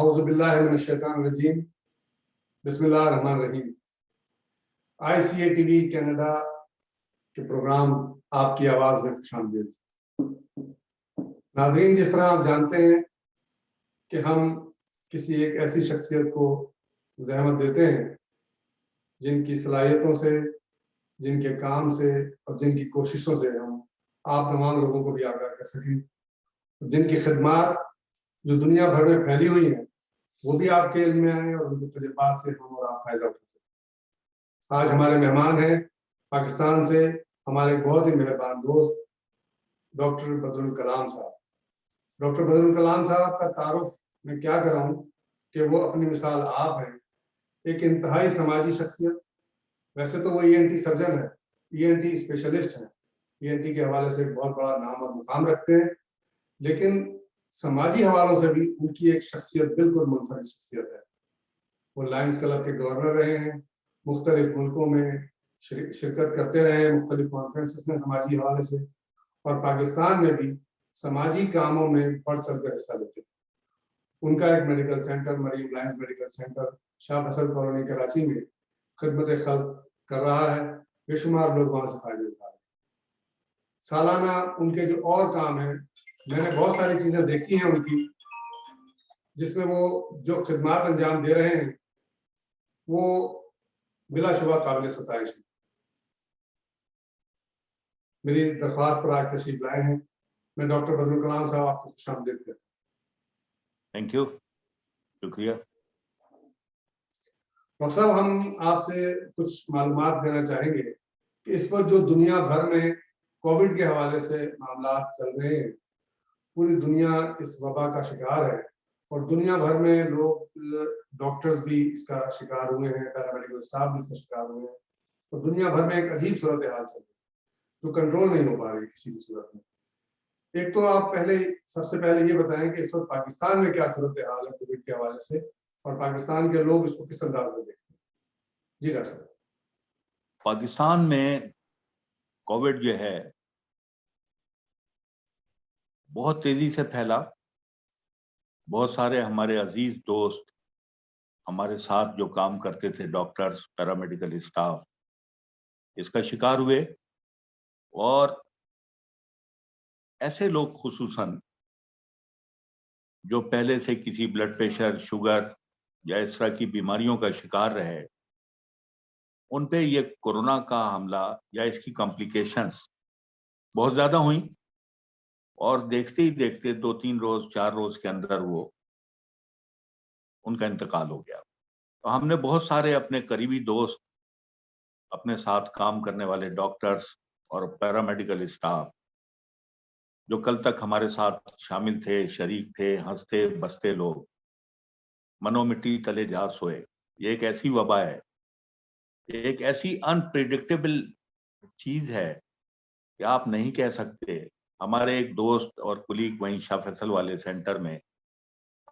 हाउज़बिल्लाहिमिनश्शैतानिर्रजीम बिस्मिल्लाहिर्रहमानिर्रहीम ICA TV Canada के program आपकी आवाज़ में खुश नाजरीन, जिस तरह आप जानते हैं कि हम किसी एक ऐसी शख्सियत को जहमत देते हैं, जिनकी सलाहियतों से, जिनके काम से और जिनकी कोशिशों से हम आप तमाम लोगों को भी आगाह कर सकें। जिनकी खदमात जो दुनिया भर में फैली हुई है वो भी आपके इल्म में आए और उनके तजर्बात से हम और आप फ़ायदा उठा सकें। आज हमारे मेहमान हैं, पाकिस्तान से हमारे बहुत ही मेहरबान दोस्त, डॉक्टर बदरुल कलाम साहब। डॉक्टर बदरुल कलाम साहब का तारुफ मैं क्या कराऊं कि वो अपनी मिसाल आप हैं, एक इंतहाई समाजी शख्सियत। वैसे तो वो ई सर्जन है ई स्पेशलिस्ट है। ई के हवाले से बहुत बड़ा नाम और मुकाम रखते हैं, लेकिन समाजी हवालों से भी उनकी एक शख्सियत बिल्कुल मुनफरद शख्सियत है। वो लायंस क्लब के गवर्नर रहे हैं, मुख्तलिफ़ मुल्कों में शिरकत करते रहे हैं मुख्तलिफ़ कॉन्फ्रेंस में समाजी हवाले से और पाकिस्तान में भी समाजी कामों में बढ़ चढ़ कर हिस्सा लेते हैं। उनका एक medical centre Mariam lines medical centre Shah Faisal colony Karachi में खिदमत खल कर रहा है। बेशुमार लोग वहाँ से फ़ायदे उठा रहे हैं। सालाना उनके जो और काम है मैंने बहुत सारी चीज़ें देखी हैं उनकी जिसमें वो जो खिदमात अंजाम दे रहे हैं वो बिलाशुबा काबिल सतश मेरी दरख्वास्त पर आज तशरीफ़ लाए हैं। मैं डॉक्टर बदरुल कलाम साहब आपको खुश आमदेद करता थैंक यू शुक्रिया। डॉक्टर साहब हम आपसे कुछ मालूम देना चाहेंगे कि इस पर जो दुनिया भर में कोविड के हवाले से मामला चल रहे हैं पूरी दुनिया इस वबा का शिकार है और दुनिया भर में लोग डॉक्टर्स भी इसका शिकार हुए हैं पैरामेडिकल स्टाफ भी इसका शिकार हुए हैं। और दुनिया भर में एक अजीब सूरत हाल चल रही है, जो कंट्रोल नहीं हो पा रही किसी भी सूरत में। एक तो आप पहले, सबसे पहले ये बताएँ कि इस वक्त पाकिस्तान में क्या सूरत हाल है कोविड के हवाले से और पाकिस्तान के लोग इसको किस अंदाज में देखते हैं? जी डॉक्टर पाकिस्तान में कोविड जो है बहुत तेज़ी से फैला। बहुत सारे हमारे अज़ीज़ दोस्त, हमारे साथ जो काम करते थे डॉक्टर्स पैरामेडिकल स्टाफ इसका शिकार हुए और ऐसे लोग खसूसन जो पहले से किसी ब्लड प्रेशर शुगर या इस तरह की बीमारियों का शिकार रहे, उन पे ये कोरोना का हमला या इसकी कॉम्प्लिकेशंस बहुत ज़्यादा हुई। और देखते ही देखते दो तीन रोज, चार रोज के अंदर वो, उनका इंतकाल हो गया। तो हमने बहुत सारे अपने करीबी दोस्त, अपने साथ काम करने वाले डॉक्टर्स और पैरामेडिकल स्टाफ, जो कल तक हमारे साथ शामिल थे, शरीक थे, हँसते, बसते लोग मनो मिट्टी तले जा सोए। ये एक ऐसी वबा है। एक ऐसी अनप्रिडिक्टेबल चीज़ है कि आप नहीं कह सकते हमारे एक दोस्त और कुलीग वहीं शाह फैसल वाले सेंटर में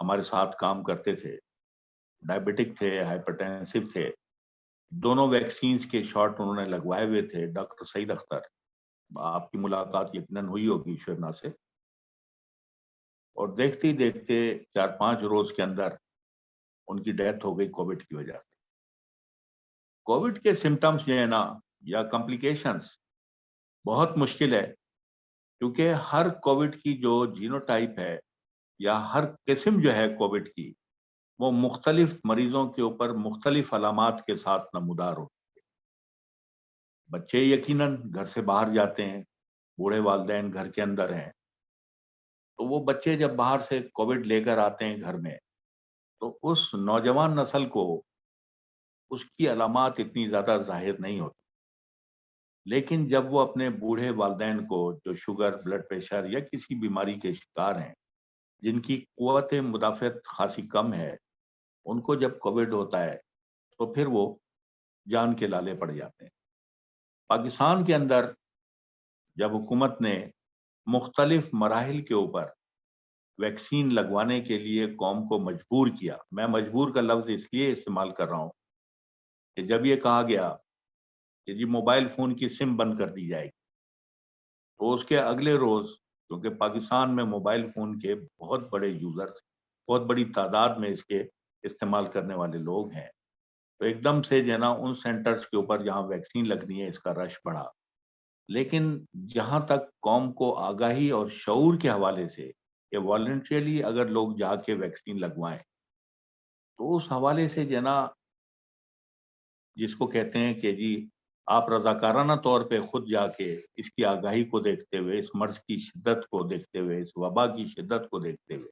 हमारे साथ काम करते थे, डायबिटिक थे, हाइपरटेंसिव थे, दोनों वैक्सीन के शॉट उन्होंने लगवाए हुए थे, डॉक्टर सईद अख्तर। आपकी मुलाकात यकीन हुई होगी शिवना से। और देखते ही देखते चार पाँच रोज के अंदर उनकी डेथ हो गई कोविड की वजह से। कोविड के सिम्टम्स जो है ना, या कॉम्प्लिकेशंस बहुत मुश्किल है। क्योंकि हर कोविड की जो जीनोटाइप है या हर किस्म जो है कोविड की, वो मुख्तलिफ़ मरीजों के ऊपर मुख्तलिफ़ अलामत के साथ नमदार होती है। बच्चे यकीनन घर से बाहर जाते हैं, बूढ़े वालदे घर के अंदर हैं। तो वो बच्चे जब बाहर से कोविड लेकर आते हैं घर में तो उस नौजवान नस्ल को उसकी अलामत इतनी ज़्यादा ज़ाहिर नहीं होती। लेकिन जब वो अपने बूढ़े वालदेन को जो शुगर, ब्लड प्रेशर या किसी बीमारी के शिकार हैं, जिनकी कुत मुदाफ़त खासी कम है, उनको जब कोविड होता है तो फिर वो जान के लाले पड़ जाते हैं। पाकिस्तान के अंदर जब हुकूमत ने मुख्तलिफ़ मराहल के ऊपर वैक्सीन लगवाने के लिए कौम को मजबूर किया, मैं मजबूर का लफ्ज़ इसलिए इस्तेमाल कर रहा हूँ कि जब ये कहा गया कि जी मोबाइल फ़ोन की सिम बंद कर दी जाएगी। तो उसके अगले रोज़, क्योंकि पाकिस्तान में मोबाइल फ़ोन के बहुत बड़े यूज़र्स, बहुत बड़ी तादाद में इसके इस्तेमाल करने वाले लोग हैं। तो एकदम से जो ना, उन सेंटर्स के ऊपर जहाँ वैक्सीन लगनी है, इसका रश बढ़ा। लेकिन जहाँ तक कौम को आगाही और शऊर के हवाले से ये वॉल्ट्रियली अगर लोग जाके वैक्सीन लगवाएँ तो उस हवाले से जो ना, जिसको कहते हैं कि जी आप रजाकाराना तौर पे खुद जाके इसकी आगाही को देखते हुए, इस मर्ज की शिद्दत को देखते हुए, इस वबा की शिद्दत को देखते हुए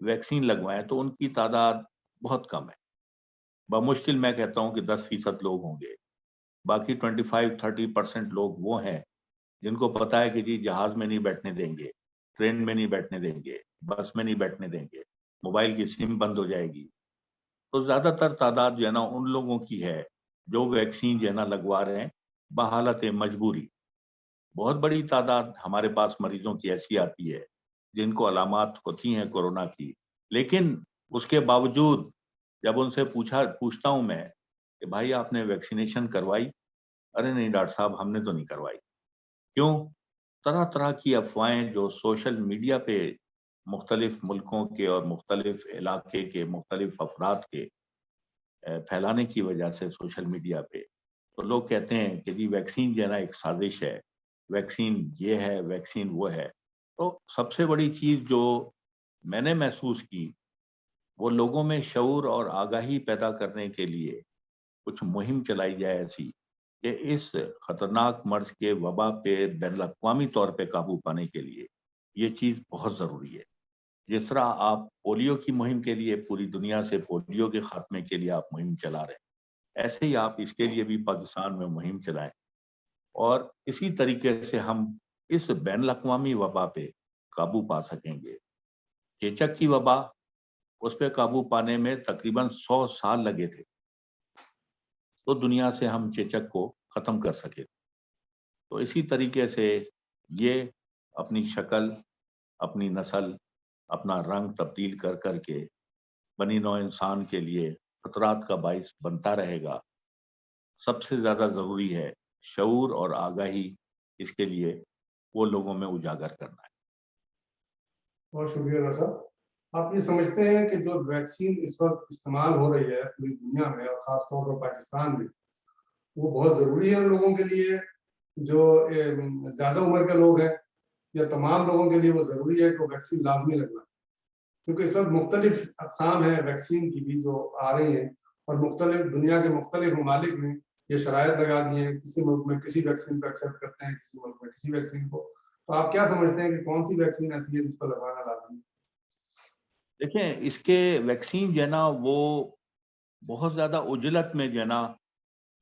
वैक्सीन लगवाएँ तो उनकी तादाद बहुत कम है। बमुश्किल मैं कहता हूँ कि दस फ़ीसद लोग होंगे। बाकी ट्वेंटी फाइव, थर्टी परसेंट लोग वो हैं, जिनको पता है कि जी जहाज़ में नहीं बैठने देंगे, ट्रेन में नहीं बैठने देंगे, बस में नहीं बैठने देंगे, मोबाइल की सिम बंद हो जाएगी। तो ज़्यादातर तादाद जो है ना, उन लोगों की है जो वैक्सीन जो है लगवा रहे हैं, बहालत मजबूरी। बहुत बड़ी तादाद हमारे पास मरीजों की ऐसी आती है, जिनको अलामत होती हैं कोरोना की। लेकिन उसके बावजूद जब उनसे पूछा, पूछता हूँ मैं कि भाई आपने वैक्सीनेशन करवाई? अरे नहीं डॉक्टर साहब, हमने तो नहीं करवाई। क्यों? तरह तरह की अफवाहें जो सोशल मीडिया पे मुख्तलिफ़ मुल्कों के और मुख्तलिफ़ इलाके के, मुख्तलिफ़ अफराद के फैलाने की वजह से सोशल मीडिया पे तो लोग कहते हैं कि जी वैक्सीन जो है एक साजिश है वैक्सीन ये है वैक्सीन वो है तो सबसे बड़ी चीज़ जो मैंने महसूस की वो लोगों में शूर और आगाही पैदा करने के लिए कुछ मुहिम चलाई जाए ऐसी कि इस खतरनाक मर्ज के वबा पे बैन अवी तौर पे काबू पाने के लिए ये चीज़ बहुत ज़रूरी है जिस तरह आप पोलियो की मुहिम के लिए पूरी दुनिया से पोलियो के खात्मे के लिए आप मुहिम चला रहे हैं, ऐसे ही आप इसके लिए भी पाकिस्तान में मुहिम चलाएँ। और इसी तरीके से हम इस बैन अवी वबा पे काबू पा सकेंगे। चेचक की वबा, उस पर काबू पाने में तकरीबन सौ साल लगे थे। तो दुनिया से हम चेचक को खत्म कर सके। तो इसी तरीके से ये अपनी शक्ल, अपनी नस्ल अपना रंग तब्दील कर करके बनी नौ इंसान के लिए खतरात का बाइस बनता रहेगा। सबसे ज़्यादा ज़रूरी है शूर और आगाही, इसके लिए वो लोगों में उजागर करना है। बहुत शुक्रिया साहब। आप ये समझते हैं कि जो वैक्सीन इस वक्त इस्तेमाल हो रही है पूरी दुनिया में और खासतौर पर पाकिस्तान में, वो बहुत ज़रूरी है उन लोगों के लिए जो ज़्यादा उम्र के लोग हैं। या तमाम लोगों के लिए वो ज़रूरी है कि वो वैक्सीन लाजमी लगना क्योंकि इस वक्त मुख्तलिफ़ अकसाम है वैक्सीन की भी जो आ रही हैं और मुख्तलिफ़, दुनिया के मुख्तलिफ़ ममालिक में ये शराय लगा दी हैं, किसी मुल्क में किसी वैक्सीन को एक्सेप्ट करते हैं, किसी मुल्क में किसी वैक्सीन को। तो आप क्या समझते हैं कि कौन सी वैक्सीन ऐसी है जिस पर लगवाना लाजमी देखें, इसके वैक्सीन जो है ना, वो बहुत ज़्यादा उजलत में जो है ना,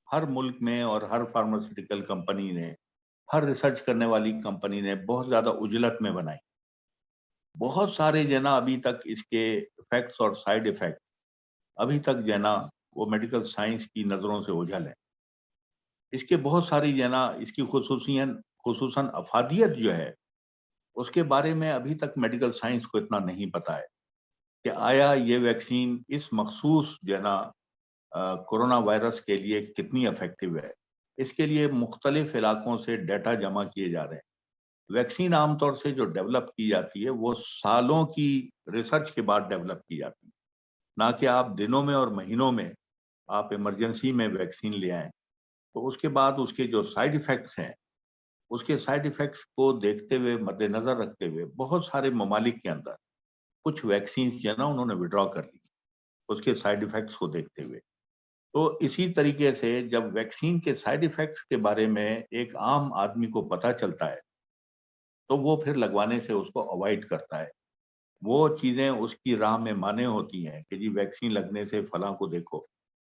हर मुल्क में और हर फार्मास्यूटिकल कंपनी ने हर रिसर्च करने वाली कंपनी ने बहुत ज़्यादा उजलत में बनाई। बहुत सारे जो ना अभी तक इसके इफेक्ट्स और साइड इफ़ेक्ट अभी तक जो ना वो मेडिकल साइंस की नज़रों से ओझल है। इसके बहुत सारी जना, इसकी खसूसियन, खसूसन अफादियत जो है, उसके बारे में अभी तक मेडिकल साइंस को इतना नहीं पता है कि आया ये वैक्सीन इस मखसूस जना कोरोना वायरस के लिए कितनी अफेक्टिव है। इसके लिए मुख्तलिफ़ इलाकों से डाटा जमा किए जा रहे हैं। वैक्सीन आमतौर से जो डेवलप की जाती है, वो सालों की रिसर्च के बाद डेवलप की जाती है। ना कि आप दिनों में और महीनों में आप इमरजेंसी में वैक्सीन ले आए। तो उसके बाद उसके जो साइड इफेक्ट्स हैं, उसके साइड इफेक्ट्स को देखते हुए, मद्देनजर रखते हुए बहुत सारे ममालिक के अंदर कुछ वैक्सीन जो है ना, उन्होंने विड्रॉ कर ली उसके साइड इफेक्ट्स को देखते हुए। तो इसी तरीके से जब वैक्सीन के साइड इफेक्ट्स के बारे में एक आम आदमी को पता चलता है तो वो फिर लगवाने से उसको अवॉइड करता है। वो चीज़ें उसकी राह में माने होती हैं कि जी वैक्सीन लगने से फला को देखो,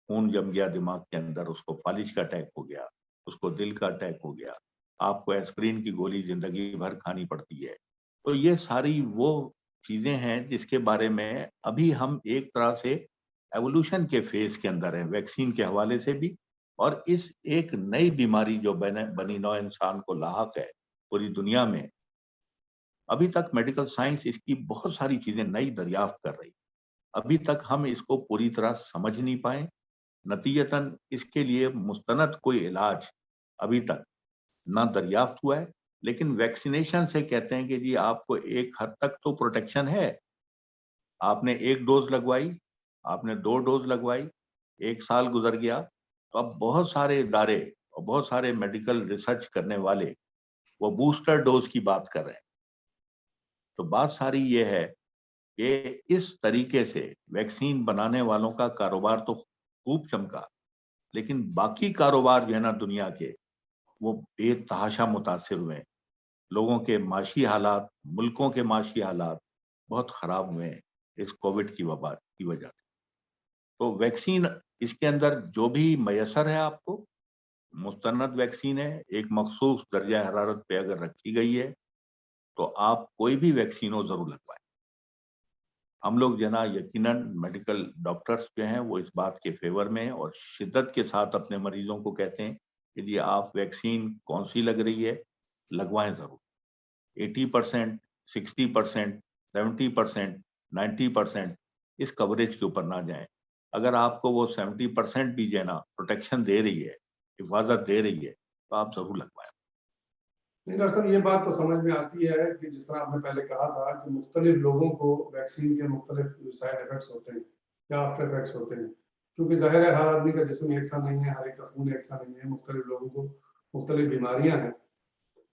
खून जम गया दिमाग के अंदर, उसको फालिज का अटैक हो गया, उसको दिल का अटैक हो गया, आपको एस्प्रिन की गोली ज़िंदगी भर खानी पड़ती है। तो ये सारी वो चीज़ें हैं जिसके बारे में अभी हम एक तरह से एवोल्यूशन के फ़ेज़ के अंदर है वैक्सीन के हवाले से भी। और इस एक नई बीमारी जो बने, बनी नौ इंसान को लाक है पूरी दुनिया में, अभी तक मेडिकल साइंस इसकी बहुत सारी चीज़ें नई दरियाफ्त कर रही। अभी तक हम इसको पूरी तरह समझ नहीं पाए। नतीजतन इसके लिए मुस्तनद कोई इलाज अभी तक ना दरियाफ्त हुआ है। लेकिन वैक्सीनेशन से कहते हैं कि जी आपको एक हद तक तो प्रोटेक्शन है। आपने एक डोज लगवाई आपने दो डोज लगवाई, एक साल गुजर गया तो अब बहुत सारे इदारे और बहुत सारे मेडिकल रिसर्च करने वाले वो बूस्टर डोज की बात कर रहे हैं। तो बात सारी ये है कि इस तरीके से वैक्सीन बनाने वालों का कारोबार तो खूब चमका, लेकिन बाकी कारोबार जो है ना दुनिया के, वो बेतहाशा मुतासर हुए लोगों के माशी हालात, मुल्कों के माशी हालात बहुत खराब हुए इस कोविड की वबा, की वजह से। तो वैक्सीन इसके अंदर जो भी मैसर है आपको मुस्तनद वैक्सीन है, एक मखसूस दर्जा हरारत पे अगर रखी गई है तो आप कोई भी वैक्सीन हो ज़रूर लगवाएँ। हम लोग जना यकीनन मेडिकल डॉक्टर्स जो हैं, वो इस बात के फेवर में और शिद्दत के साथ अपने मरीजों को कहते हैं कि जी, आप वैक्सीन कौन सी लग रही है, लगवाएँ ज़रूर। 80 percent, sixty percent, seventy percent ninety percent इस कवरेज के ऊपर ना जाएँ। अगर आपको वो सेवेंटी परसेंट भी जो ना प्रोटेक्शन दे रही है, हिफाजत दे रही है तो आप ज़रूर लगवाएँ। नहीं साहब ये बात तो समझ में आती है कि जिस तरह आपने पहले कहा था कि मुख्तलिफ़ लोगों को वैक्सीन के मुख्तलिफ़ साइड इफेक्ट्स होते हैं या आफ्टर इफेक्ट्स होते हैं। क्योंकि ज़ाहिर है हर आदमी का जिसम एक सा नहीं है, हर एक का खून एक सा नहीं है, मुख्तलिफ़ लोगों को मुख्तलिफ़ बीमारियाँ हैं।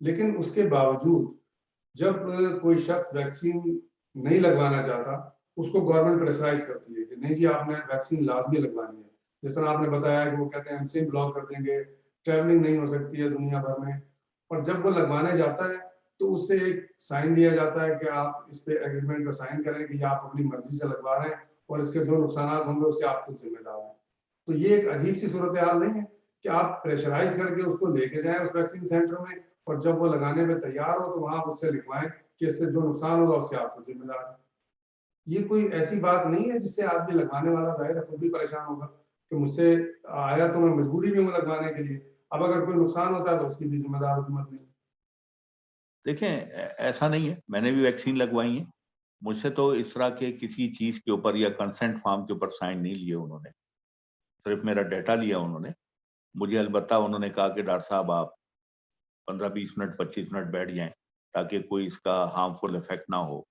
लेकिन उसके बावजूद जब कोई शख्स वैक्सीन नहीं लगवाना चाहता, उसको गवर्नमेंट प्रेशराइज करती है। कि नहीं जी, आपने वैक्सीन लाजमी लगवानी है। जिस तरह आपने बताया कि वो कहते हैं एमसीन ब्लॉक कर देंगे ट्रैवलिंग नहीं हो सकती है दुनिया भर में। और जब वो लगवाने जाता है तो उससे एक साइन दिया जाता है कि आप इस पे एग्रीमेंट पर साइन करें कि आप अपनी मर्ज़ी से लगवा रहे हैं और इसके जो नुकसान होंगे, उसके आप खुद जिम्मेदार हैं। तो ये एक अजीब सी सूरत हाल नहीं है कि आप प्रेशराइज करके उसको लेके जाएँ उस वैक्सीन सेंटर में और जब वो लगाने में तैयार हो तो वहाँ उससे लिखवाएँ कि इससे जो नुकसान होगा, उसके आप खुद जिम्मेदार हैं। ये कोई ऐसी बात नहीं है जिससे आदमी लगवाने वाला ज़ाहिर है, खुद भी परेशान होगा कि मुझसे आया तो मैं मजबूरी में हूँ लगवाने के लिए। अब अगर कोई नुकसान होता है तो उसकी भी जिम्मेदार हुकूमत नहीं। देखें ऐसा नहीं है। मैंने भी वैक्सीन लगवाई है। मुझसे तो इस तरह के किसी चीज़ के ऊपर या कंसेंट फॉर्म के ऊपर साइन नहीं लिए उन्होंने। सिर्फ़ मेरा डेटा लिया उन्होंने। मुझे अलबत्ता उन्होंने कहा कि डॉक्टर साहब, आप पंद्रह बीस मिनट, पच्चीस मिनट बैठ जाएँ ताकि कोई इसका हार्मफुल इफ़ेक्ट ना हो।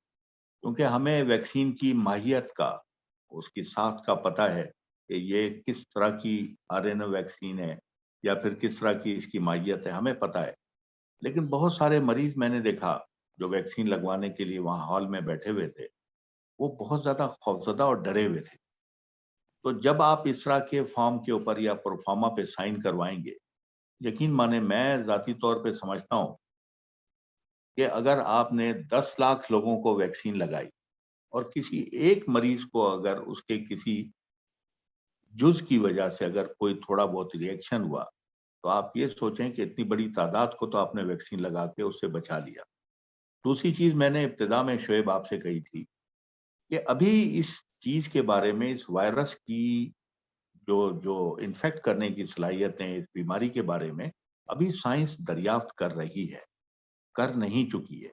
क्योंकि हमें वैक्सीन की माहियत का, उसकी साख का पता है कि ये किस तरह की आर वैक्सीन है या फिर किस तरह की इसकी माहियत है, हमें पता है। लेकिन बहुत सारे मरीज़ मैंने देखा जो वैक्सीन लगवाने के लिए वहाँ हॉल में बैठे हुए थे, वो बहुत ज़्यादा खौफजदा और डरे हुए थे। तो जब आप इस तरह के फॉर्म के ऊपर या प्रोफार्मा पे साइन करवाएँगे, यकीन माने मैं जाती तौर पे समझता हूँ कि अगर आपने 10 लाख लोगों को वैक्सीन लगाई और किसी एक मरीज़ को अगर उसके किसी जुज की वजह से अगर कोई थोड़ा बहुत रिएक्शन हुआ तो आप ये सोचें कि इतनी बड़ी तादाद को तो आपने वैक्सीन लगा के उससे बचा लिया। दूसरी चीज़ मैंने इब्तदा में शोएब आपसे कही थी कि अभी इस चीज़ के बारे में, इस वायरस की जो जो इन्फेक्ट करने की सलाहियतें, इस बीमारी के बारे में अभी साइंस दरियाफ्त कर रही है। कर नहीं चुकी है।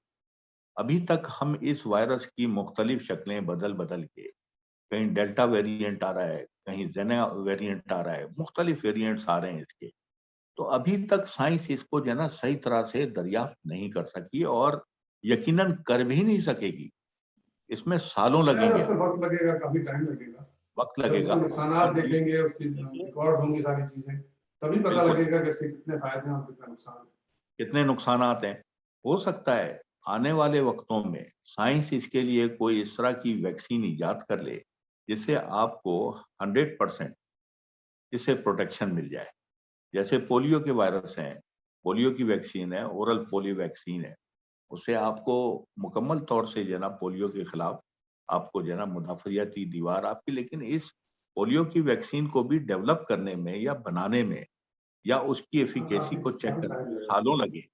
अभी तक हम इस वायरस की मुख्तलिफ़ शक्लें बदल बदल के कहीं डेल्टा वेरिएंट आ रहा है कहीं जेना वेरिएंट आ रहा है मुख्तलिफ़ वेरिएंट्स आ रहे हैं इसके। तो अभी तक साइंस इसको जो है ना सही तरह से दरियाफ्त नहीं कर सकी और यकीनन कर भी नहीं सकेगी। इसमें सालों लगेंगे। वक्त लगेगा काफ़ी टाइम लगेगा। वक्त लगेगा। नुकसान देखेंगे उसकी रिकॉर्ड होंगी सारी चीज़ें तभी पता लगेगा कि इसके कितने फ़ायदे हैं और कितने नुकसान कितने नुकसान हैं। हो सकता है आने वाले वक्तों में साइंस इसके लिए कोई इस तरह की वैक्सीन ईजाद कर ले जिससे आपको 100 परसेंट इससे प्रोटेक्शन मिल जाए। जैसे पोलियो के वायरस हैं पोलियो की वैक्सीन है ओरल पोलियो वैक्सीन है उससे आपको मुकम्मल तौर से जो ना पोलियो के खिलाफ आपको जो ना मुदाफियाती दीवार आपकी लेकिन इस पोलियो की वैक्सीन को भी डेवलप करने में या बनाने में या उसकी एफिकेसी को चेक करने में सालों लगे।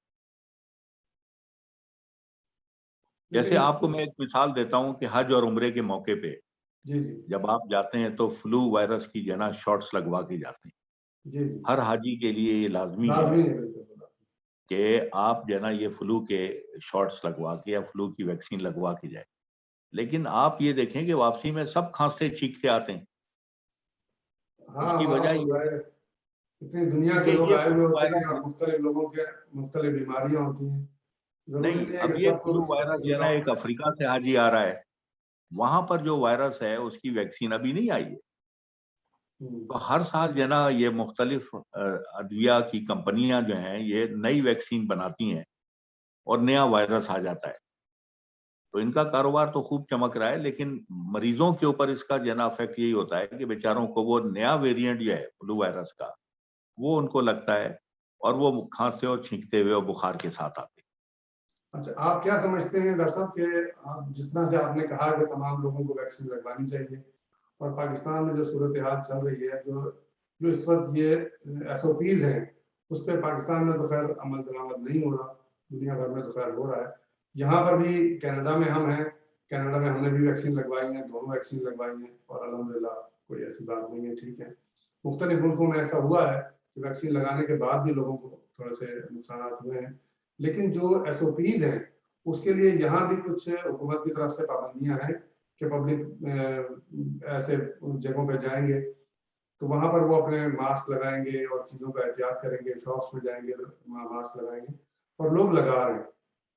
जैसे आपको मैं एक मिसाल देता हूँ कि हज और उम्रे के मौके पे जी जी। जब आप जाते हैं तो फ्लू वायरस की जना शॉट्स लगवा के जाते हैं। जी जी। हर हाजी के लिए ये लाजमी है। लाजमी है कि आप जो ना ये फ्लू के शॉट्स लगवा के या फ्लू की वैक्सीन लगवा के जाए। लेकिन आप ये देखें कि वापसी में सब खांसते चीखते आते हैं। हाँ उसकी हाँ, वजह ये- इतनी दुनिया के लोग आए हुए होते हैं मुख्तलिफ़ लोगों के मुख्तलिफ़ बीमारियाँ होती हैं। नहीं है अब ये फ्लू वायरस जो है एक अफ्रीका से हाजी आ रहा है वहाँ पर जो वायरस है उसकी वैक्सीन अभी नहीं आई है। हम्म, तो हर साल जो है ना ये मुख्तलिफ़ अद्विया की कंपनियाँ जो हैं ये नई वैक्सीन बनाती हैं और नया वायरस आ जाता है। तो इनका कारोबार तो खूब चमक रहा है लेकिन मरीजों के ऊपर इसका जो है ना इफ़ेक्ट यही होता है कि बेचारों को वो नया वेरिएंट जो है फ्लू वायरस का वो उनको लगता है और वो खांसते और छींकते हुए और बुखार के साथ आते हैं। अच्छा आप क्या समझते हैं डॉक्टर साहब कि आप जिस तरह से आपने कहा कि तमाम लोगों को वैक्सीन लगवानी चाहिए और पाकिस्तान में जो सूरत हाल चल रही है, जो जो इस वक्त ये एस ओ पीज हैं, उस पर पाकिस्तान में तो खैर अमल दरामद नहीं हो रहा, दुनिया भर में तो खैर हो रहा है। यहाँ पर भी कनाडा में हम हैं, कनाडा में हमने भी वैक्सीन लगवाई है, दोनों वैक्सीन लगवाई हैं और अलहमदिल्ला कोई ऐसी बात नहीं है, ठीक है। मुख्तलिफ़ मुल्कों में ऐसा हुआ है कि वैक्सीन लगाने के बाद भी लोगों को थोड़े से नुकसान हुए हैं। लेकिन जो एस हैं, उसके लिए यहाँ भी कुछ हुकूमत की तरफ़ से पाबंदियाँ हैं कि पब्लिक ऐसे जगहों पर जाएँगे। तो वहाँ पर वो अपने मास्क लगाएँगे और चीज़ों का एहतियात करेंगे शॉप्स में जाएँगे तो वहाँ मास्क लगाएँगे और लोग लगा रहे हैं।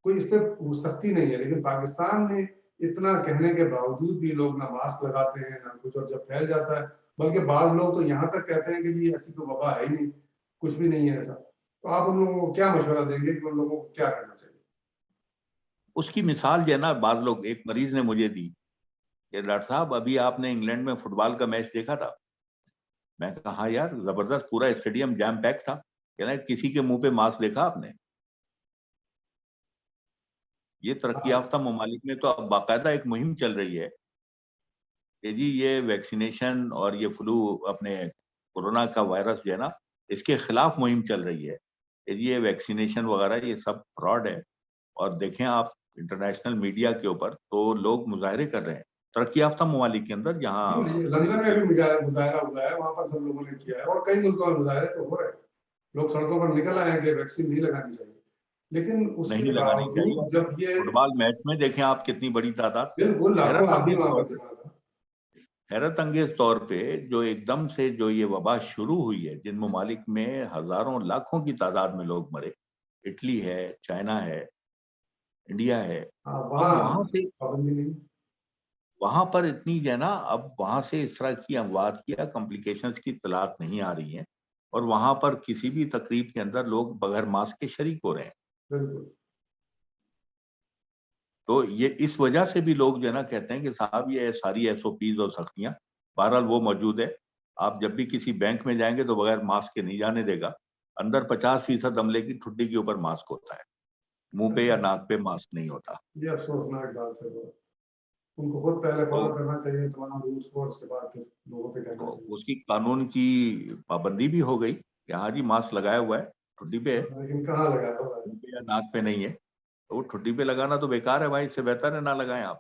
कोई इस पर सख्ती नहीं है, लेकिन पाकिस्तान में इतना कहने के बावजूद भी लोग ना मास्क लगाते हैं, ना कुछ और जब फैल जाता है, बल्कि बाज लोग तो यहाँ तक कहते हैं कि जी ऐसी तो वबा है ही नहीं, कुछ भी नहीं है ऐसा। तो आप उन लोगों को क्या मशवरा देंगे कि उन लोगों को क्या करना चाहिए? उसकी मिसाल जो है ना बाद लोग एक मरीज़ ने मुझे दी कि डॉक्टर साहब अभी आपने इंग्लैंड में फुटबॉल का मैच देखा था? मैं कहा हाँ यार ज़बरदस्त पूरा स्टेडियम जैम पैक था। कहना किसी के मुँह पे मास्क देखा आपने? ये तरक्की याफ्ता ममालिक में तो अब बाकायदा एक मुहिम चल रही है कि जी ये वैक्सीनेशन और ये फ्लू अपने कोरोना का वायरस जो है ना इसके खिलाफ मुहिम चल रही है। ये वैक्सीनेशन वगैरह ये सब फ्रॉड है। और देखें आप इंटरनेशनल मीडिया के ऊपर तो लोग मुजाहरे कर रहे हैं। तरक्की याफ्ता ममालिक के अंदर जहाँ लंदन में भी मुजाहरा हुआ है वहाँ पर सब लोगों ने किया है। और कई मुल्कों में मुजाहरे तो हो रहे हैं। लोग सड़कों पर निकल आए हैं कि वैक्सीन नहीं लगानी चाहिए। लेकिन उसके नहीं लगानी चाहिए। जब ये फुटबॉल मैच में देखें आप कितनी बड़ी तादाद। बिल्कुल लाखों आदमी वहाँ पर हैरत अंगेज तौर पे जो एकदम से जो ये वबा शुरू हुई है जिन ममालिक में हज़ारों लाखों की तादाद में लोग मरे इटली है चाइना है इंडिया है हाँ वहाँ से वहाँ पर इतनी जो है ना अब वहाँ से इस तरह की अमवात की या कॉम्प्लिकेशंस की तलाक नहीं आ रही है और वहाँ पर किसी भी तकरीब के अंदर लोग बगैर मास्क के शरीक हो रहे हैं। तो ये इस वजह से भी लोग जो है ना कहते हैं कि साहब ये सारी एस और सख्तियाँ बहरहाल वो मौजूद है। आप जब भी किसी बैंक में जाएँगे तो बगैर मास्क के नहीं जाने देगा। अंदर पचास फ़ीसद अमले की ठुड्डी के ऊपर मास्क होता है। मुँह पे या नाक पे मास्क नहीं होता। ये अफसोसनाक बात है उनको खुद पहले फॉलो करना चाहिए तमाम रूल्स को उसके बाद फिर लोगों पे कहना तो चाहिए। उसकी कानून की पाबंदी भी हो गई कि हाँ जी मास्क लगाया हुआ है ठुड्डी पे है। लेकिन कहाँ लगाया हुआ है? मुँह पे या नाक पे नहीं है। तो वो ठुड्डी पे लगाना तो बेकार है भाई इससे बेहतर है ना लगाएँ आप।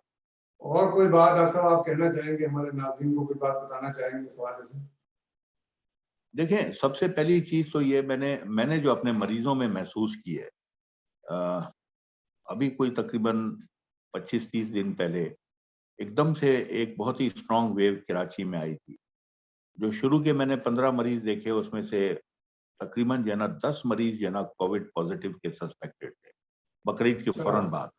और कोई बात डॉक्टर साहब आप कहना चाहेंगे हमारे नाजरीन को कोई बात बताना चाहेंगे इस हवाले से? देखें सबसे पहली चीज़ तो ये मैंने मैंने जो अपने मरीजों में महसूस की है अ, अभी कोई तकरीबन 25-30 दिन पहले एकदम से एक बहुत ही स्ट्रांग वेव कराची में आई थी। जो शुरू के मैंने 15 मरीज़ देखे उसमें से तकरीबन जो है ना 10 मरीज़ जो है ना कोविड पॉजिटिव के सस्पेक्टेड थे। बकरीद के अच्छा। फ़ौरन बाद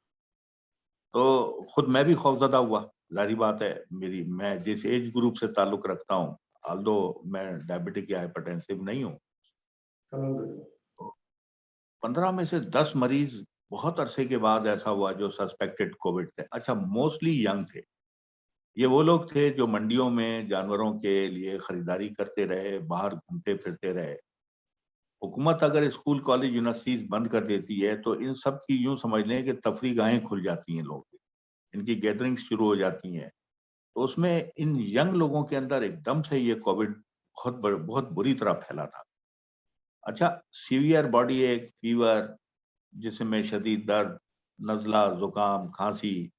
तो खुद मैं भी खौफजदा हुआ जारी बात है मेरी मैं जिस एज ग्रुप से ताल्लुक रखता हूँ आल्दो मैं डायबिटिक या हाइपरटेंसिव नहीं हूँ। पंद्रह में से दस मरीज़ बहुत अरसे के बाद ऐसा हुआ जो सस्पेक्टेड कोविड थे। अच्छा मोस्टली यंग थे। ये वो लोग थे जो मंडियों में जानवरों के लिए खरीदारी करते रहे बाहर घूमते फिरते रहे। हुकूमत अगर स्कूल, कॉलेज, यूनिवर्सिटीज बंद कर देती है तो इन सब की यूँ समझ लें कि तफरी गाहें खुल जाती हैं लोगों इनकी गैदरिंग शुरू हो जाती हैं। तो उसमें इन यंग लोगों के अंदर एकदम से ये कोविड बहुत बहुत बुरी तरह फैला था। अच्छा सीवियर बॉडी एक, फीवर, जिसमें शदीद दर्द, नजला, जुकाम, खांसी,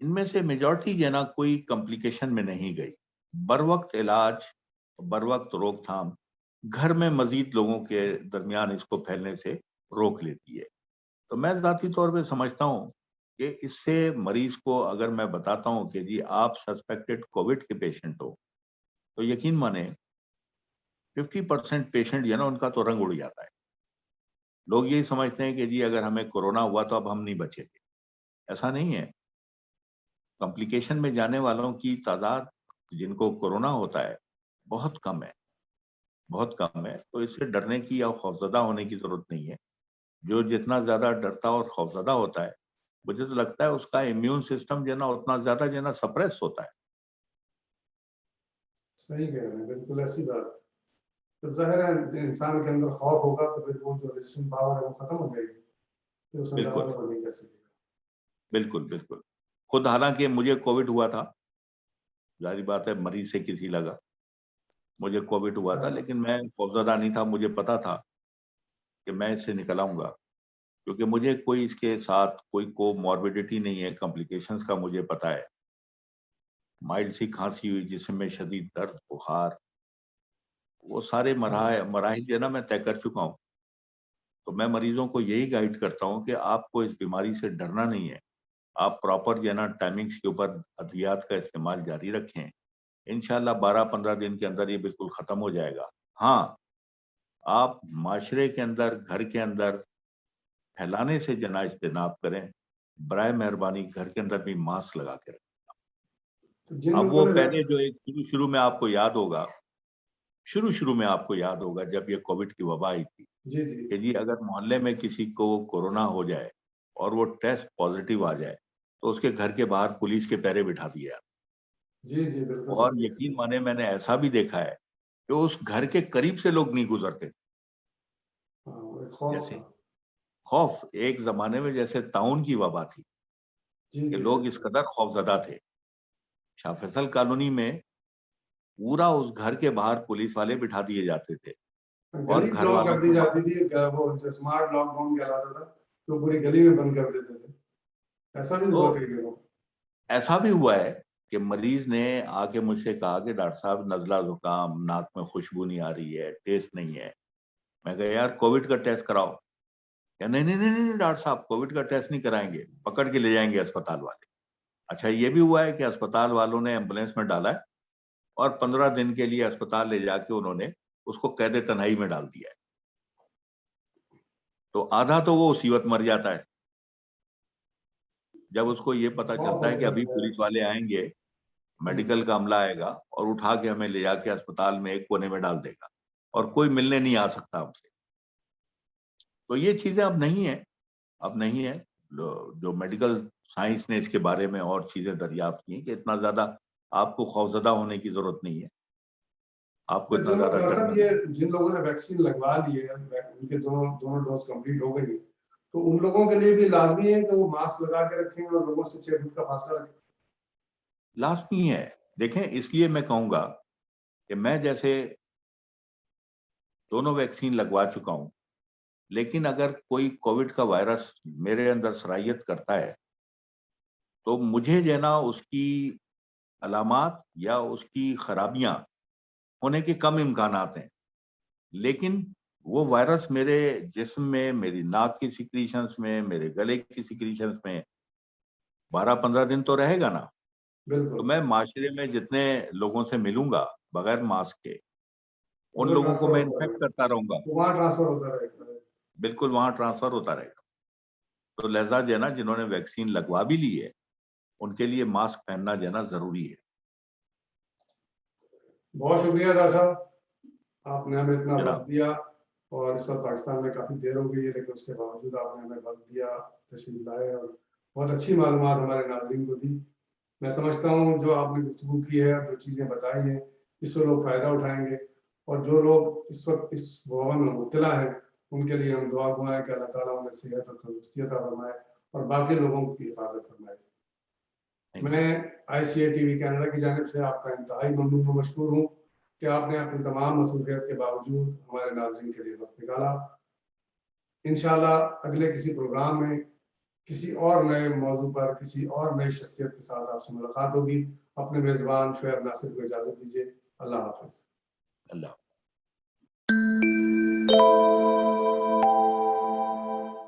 इनमें से मेजॉरिटी जो ना, कोई कॉम्प्लिकेशन में नहीं गई। बर वक्त इलाज, बर वक्त रोकथाम घर में मजीद लोगों के दरमियान इसको फैलने से रोक लेती है। तो मैं जाती तौर पे समझता हूँ कि इससे मरीज़ को अगर मैं बताता हूँ कि जी आप सस्पेक्टेड कोविड के पेशेंट हो तो यकीन माने 50 परसेंट पेशेंट जो ना उनका तो रंग उड़ जाता है। लोग यही समझते हैं कि जी अगर हमें कोरोना हुआ तो अब हम नहीं बचेंगे। ऐसा नहीं है। कॉम्प्लिकेशन में जाने वालों की तादाद जिनको कोरोना होता है, बहुत कम है। बहुत कम है तो इससे डरने की या खौफजदा होने की ज़रूरत नहीं है। जो जितना ज़्यादा डरता और खौफजदा होता है मुझे तो लगता है उसका इम्यून सिस्टम जो ना उतना ज़्यादा जो ना सप्रेस होता है। सही कह रहे हैं बिल्कुल ऐसी बात। तो ज़ाहिर है इंसान के अंदर खौफ होगा तो फिर वो जो रेजिस्टेंट पावर है वो खत्म हो जाएगी। उसमें बिल्कुल। बिल्कुल बिल्कुल। खुद हालाँकि मुझे कोविड हुआ था। जारी बात है मरीज़ से किसी लगा। मुझे कोविड हुआ था हाँ। लेकिन मैं खौफजदा नहीं था मुझे पता था कि मैं इससे निकल आऊँगा। क्योंकि मुझे कोई इसके साथ कोई को मॉर्बिडिटी नहीं है कॉम्प्लिकेशंस का मुझे पता है। माइल्ड सी खांसी हुई जिसमें शदीद दर्द बुखार वो सारे मराह मराहिल जो है ना मैं तय कर चुका हूँ। तो मैं मरीजों को यही गाइड करता हूँ कि आपको इस बीमारी से डरना नहीं है। आप प्रॉपर जो है ना टाइमिंग्स के ऊपर अद्वियात का इस्तेमाल जारी रखें। इनशाला बारह पंद्रह दिन के अंदर ये बिल्कुल खत्म हो जाएगा। हाँ आप माशरे के अंदर घर के अंदर फैलाने से जना इज्तनाब करें बरए मेहरबानी घर के अंदर भी मास्क लगा के रखें। तो अब वो पहले जो एक शुरू शुरू में आपको याद होगा शुरू शुरू में आपको याद होगा जब ये कोविड की वबा आई थी जी जी। कि जी अगर मोहल्ले में किसी को कोरोना हो जाए और वो टेस्ट पॉजिटिव आ जाए तो उसके घर के बाहर पुलिस के पैरे बिठा दिया जी जी बिल्कुल और यकीन माने मैंने ऐसा भी देखा है कि उस घर के करीब से लोग नहीं गुजरते। हाँ, खौफ जैसे खौफ एक जमाने में जैसे ताउन की वबा थी जी कि लोग इस कदर खौफजदा थे। शाह फैसल कॉलोनी में पूरा उस घर के बाहर पुलिस वाले बिठा दिए जाते थे और घर कर दी जाती थी वो स्मार्ट लॉकडाउन कहलाता था तो पूरी गली में बंद कर देते थे। ऐसा भी हुआ तो- ऐसा भी हुआ है कि मरीज़ ने आके मुझसे कहा कि, डॉक्टर साहब, नजला जुकाम, नाक में खुशबू नहीं आ रही है, टेस्ट नहीं है। मैं कहा, यार, कोविड का टेस्ट कराओ। क्या नहीं नहीं नहीं नहीं, डॉक्टर साहब, कोविड का टेस्ट नहीं कराएँगे, पकड़ के ले जाएँगे अस्पताल वाले। अच्छा ये भी हुआ है कि अस्पताल वालों ने एंबुलेंस में डाला है और पंद्रह दिन के लिए अस्पताल ले जाके उन्होंने उसको कैद तनाई में डाल दिया है। तो आधा तो वो उसी वक्त मर जाता है। जब उसको ये पता चलता है कि अभी पुलिस वाले आएँगे मेडिकल का अमला आएगा और उठा के हमें ले जाके अस्पताल में एक कोने में डाल देगा और कोई मिलने नहीं आ सकता हमसे। तो ये चीज़ें अब नहीं है अब नहीं है। जो मेडिकल साइंस ने इसके बारे में और चीज़ें दरियाफ्त की कि इतना ज़्यादा आपको खौफजदा होने की ज़रूरत नहीं है। आपको इतना ज़्यादा ये जिन लोगों ने वैक्सीन लगवा ली है उनके दोनों दोनों डोज कंप्लीट हो गई है। तो उन लोगों के लिए भी लाजमी है कि वो मास्क लगा के रखें और लोगों से छह फुट का फासला रखें। लाजमी है। देखें, इसलिए मैं कहूँगा कि मैं जैसे दोनों वैक्सीन लगवा चुका हूँ, लेकिन अगर कोई कोविड का वायरस मेरे अंदर सराहियत करता है तो मुझे जो ना, उसकी अलामत या उसकी खराबियाँ होने के कम इम्कान हैं। लेकिन वो वायरस मेरे जिस्म में, मेरी नाक की सिक्रीशंस में, मेरे गले की सिक्रीशंस में बारह पंद्रह दिन तो रहेगा ना। तो बिल्कुल मैं माशरे में जितने लोगों से मिलूँगा बगैर मास्क के उन लोगों को मैं इन्फेक्ट करता रहूँगा। तो वहाँ ट्रांसफ़र होता रहेगा। बिल्कुल वहाँ ट्रांसफ़र होता रहेगा। तो लिहाजा जो है ना जिन्होंने वैक्सीन लगवा भी ली है उनके लिए मास्क पहनना जो है ना ज़रूरी है। बहुत शुक्रिया डॉक्टर साहब। आपने हमें इतना। वक्त दिया और इस वक्त पाकिस्तान में काफ़ी देर हो गई है लेकिन उसके बावजूद आपने हमें वक्त दिया तशरीफ़ लाए और बहुत अच्छी मालूम हमारे नाजरीन को दी। मैं समझता हूँ जो आपने गुफ्तु की है जो चीज़ें बताई हैं इससे लोग फ़ायदा उठाएँगे। और जो लोग इस वक्त इस वबा में मुबतला है उनके लिए हम दुआ गुआएँ कि अल्लाह ताला उन्हें सेहत और तंदुरुस्ती अता फरमाए और बाकी लोगों की हिफाजत फरमाए। मैं I C T V Canada की जानब से आपका इंतहाई ममनून व मशहूर हूँ कि आपने अपनी तमाम मसरूफियत के बावजूद हमारे नाजरन के लिए वक्त निकाला। इंशाल्लाह अगले किसी प्रोग्राम में किसी और नए मौजू पर, किसी और नई शख्सियत के साथ आपसे मुलाकात होगी। अपने मेज़बान शुयब नासिर को इजाज़त दीजिए। अल्लाह हाफिज़। अल्लाह।